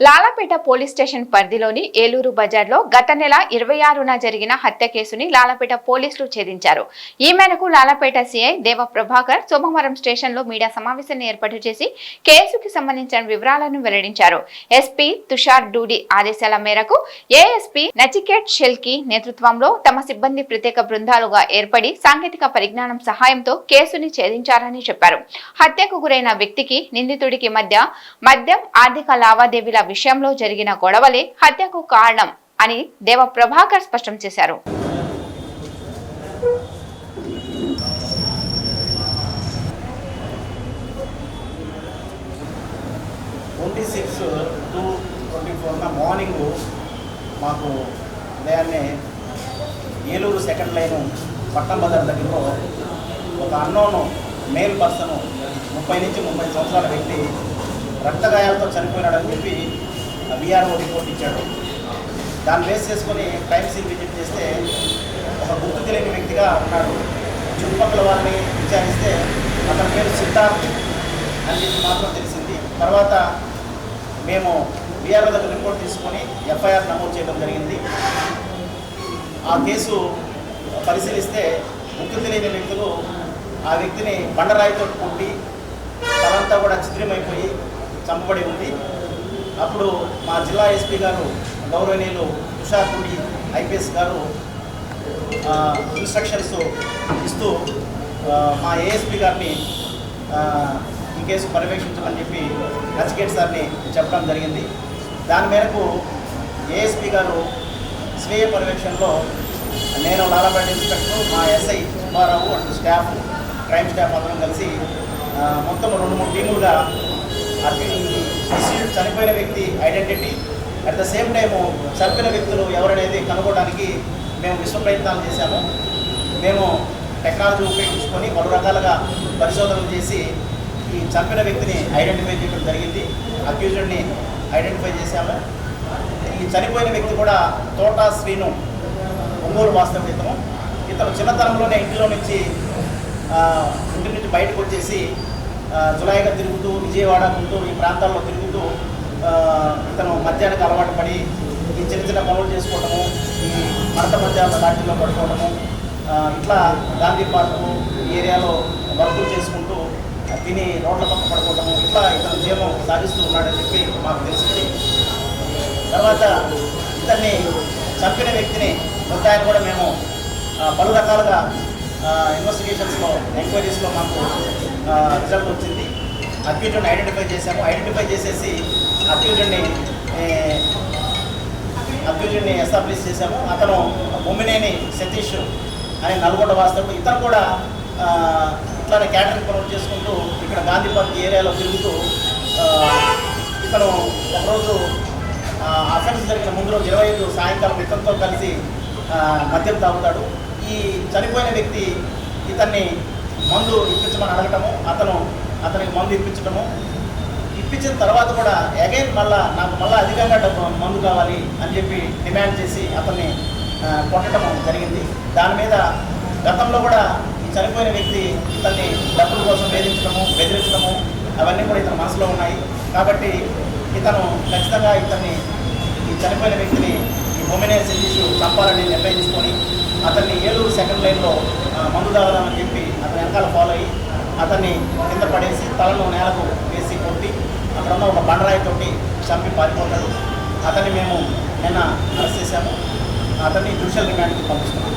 Lalapet police station పరిధిలోని ఏలూరు బజార్లో గత నెల ఇరవై ఆరున జరిగిన హత్య కేసుని లాలపేట పోలీసులు ఛేదించారు. ఈ మేరకు లాలపేట సీఐ దేవ ప్రభాకర్ సోమవారం స్టేషన్లో మీడియా సమావేశాన్ని ఏర్పాటు చేసి కేసుకి సంబంధించిన వివరాలను వెల్లడించారు. ఎస్పీ తుషార్ డూడి ఆదేశాల మేరకు ఏఎస్పీ నచికేట్ షెల్కి నేతృత్వంలో తమ సిబ్బంది ప్రత్యేక బృందాలుగా ఏర్పడి సాంకేతిక పరిజ్ఞానం సహాయంతో కేసుని ఛేదించారని చెప్పారు. హత్యకు గురైన వ్యక్తికి నిందితుడికి మధ్య మద్యం ఆర్థిక లావాదేవీల విషయంలో జరిగిన గొడవలే హత్యకు కారణం అని దేవ ప్రభాకర్ స్పష్టం చేశారు. ట్వంటీ సిక్స్ టు ట్వంటీ ఫోర్న మార్నింగ్ మాకు ఉదయాన్నే ఏలూరు సెకండ్ లైన్ పట్టం బజార్ దగ్గరలో ఒక అన్నోను మేల్ పర్సన్ ముప్పై నుంచి ముప్పై సంవత్సరాల వ్యక్తి రక్తగాయాలతో చనిపోయినాడని చెప్పి విఆర్ఓ రిపోర్ట్ ఇచ్చాడు. దాన్ని బేస్ చేసుకొని క్రైమ్ సీన్ విజిట్ చేస్తే ఒక గుర్తు తెలియని వ్యక్తిగా ఉన్నాడు. చుట్టుపక్కల వారిని విచారిస్తే అతని పేరు సిద్ధార్థ్ అని చెప్పి మాత్రం తెలిసింది. తర్వాత మేము విఆర్ఓ దగ్గర రిపోర్ట్ తీసుకొని ఎఫ్ఐఆర్ నమోదు చేయడం జరిగింది. ఆ కేసు పరిశీలిస్తే గుర్తు తెలియని వ్యక్తులు ఆ వ్యక్తిని బండరాయితో కొట్టి తలంతా కూడా చిత్రమైపోయి చంపబడి ఉంది. అప్పుడు మా జిల్లా ఎస్పీ గారు గౌరవనీయులు తుషార్పూడి ఐపీఎస్ గారు ఇన్స్ట్రక్షన్స్ ఇస్తూ మా ఏఎస్పీ గారిని ఈ కేసు పర్యవేక్షించమని చెప్పి నచికేట్ సార్ని చెప్పడం జరిగింది. దాని మేరకు ఏఎస్పీ గారు స్వీయ పర్యవేక్షణలో నేను లాలాపేట ఇన్స్పెక్టర్ మా SI Subbarao and staff crime staff అందరం కలిసి మొత్తం రెండు మూడు టీములుగా చనిపోయిన వ్యక్తి identity at the same time చనిపోయిన వ్యక్తులు ఎవరనేది కనుగొనడానికి మేము విశ్వ ప్రయత్నాలు చేశాము. మేము టెక్నాలజీ ఉపయోగించుకొని పలు రకాలుగా పరిశోధనలు చేసి ఈ చంపిన వ్యక్తిని ఐడెంటిఫై చేయడం జరిగింది. అక్యూజుడ్ని ఐడెంటిఫై చేశాము. ఈ చనిపోయిన వ్యక్తి కూడా తోటా శ్రీను ఒంగోలు వాస్తవ్యతము ఇతను చిన్నతనంలోనే ఇంటిలో నుంచి ఇంటి నుంచి బయటకు వచ్చేసి జులాయిగా తిరుగుతూ విజయవాడ గుంటూరు ఈ ప్రాంతాల్లో తిరుగుతూ ఇతను మద్యానికి అలవాటు పడి ఈ చిన్న చిన్న పనులు చేసుకోవడము ఈ మడత మద్యాల లాంటిలో పడుకోవడము ఇట్లా గాంధీ పార్కు ఏరియాలో వర్కులు చేసుకుంటూ తిని రోడ్ల పక్క పడుకోవడము ఇట్లా ఇతను జీవనం సాగిస్తూ ఉన్నాడని చెప్పి మాకు తెలిసింది తర్వాత ఇతన్ని చంపిన వ్యక్తిని ముద్దాయిని కూడా మేము పలు రకాలుగా ఇన్వెస్టిగేషన్స్లో ఎంక్వైరీస్లో మాకు రిజల్ట్ వచ్చింది. అక్యూజుడ్ని ఐడెంటిఫై చేశాము. ఐడెంటిఫై చేసేసి అక్యూజుడ్ని అక్యూజుడ్ని ఎస్టాబ్లిష్ చేశాము. అతను బొమ్మినేని సతీష్ అనే నల్గొండ వాస్తవుడు ఇతను కూడా ఇట్లానే క్యాటరింగ్ ప్రమోట్ చేసుకుంటూ ఇక్కడ గాంధీ పార్క్ ఏరియాలో తిరుగుతూ ఇతను ఒకరోజు అఫెన్స్ జరిగిన ముందు రోజు ఇరవై ఐదు సాయంకాలం ఇతనితో కలిసి మద్యం తాగుతాడు. ఈ చనిపోయిన వ్యక్తి ఇతన్ని మందు ఇప్పించమని అడగటము అతను అతనికి మందు ఇప్పించటము. ఇప్పించిన తర్వాత కూడా అగైన్ మళ్ళా నాకు మళ్ళీ అధికంగా డబ్బు మందు కావాలి అని చెప్పి డిమాండ్ చేసి అతన్ని ఆ, కొట్టడం జరిగింది. దాని మీద గతంలో కూడా ఈ చనిపోయిన వ్యక్తి ఇతన్ని డబ్బుల కోసం వేధించడము బెదిరించడము అవన్నీ కూడా ఇతని మనసులో ఉన్నాయి. కాబట్టి ఇతను ఖచ్చితంగా ఇతన్ని ఈ చనిపోయిన వ్యక్తిని ఈ హోమినేషన్ ఇష్యూ చంపాలని నిర్ణయించుకొని అతన్ని ఏలూరు సెకండ్ లైన్లో మందు తాగదామని చెప్పి అతని వెనకాల ఫాలో అయ్యి అతన్ని కింద పడేసి తలను నేలకు వేసి కొట్టి అక్కడ ఉన్న ఒక బండరాయితోటి చంపి పారిపోతాడు. అతన్ని మేము నిన్న అరెస్ట్ చేశాము. అతన్ని జ్యుడిషియల్ రిమాండ్కి పంపిస్తున్నాం.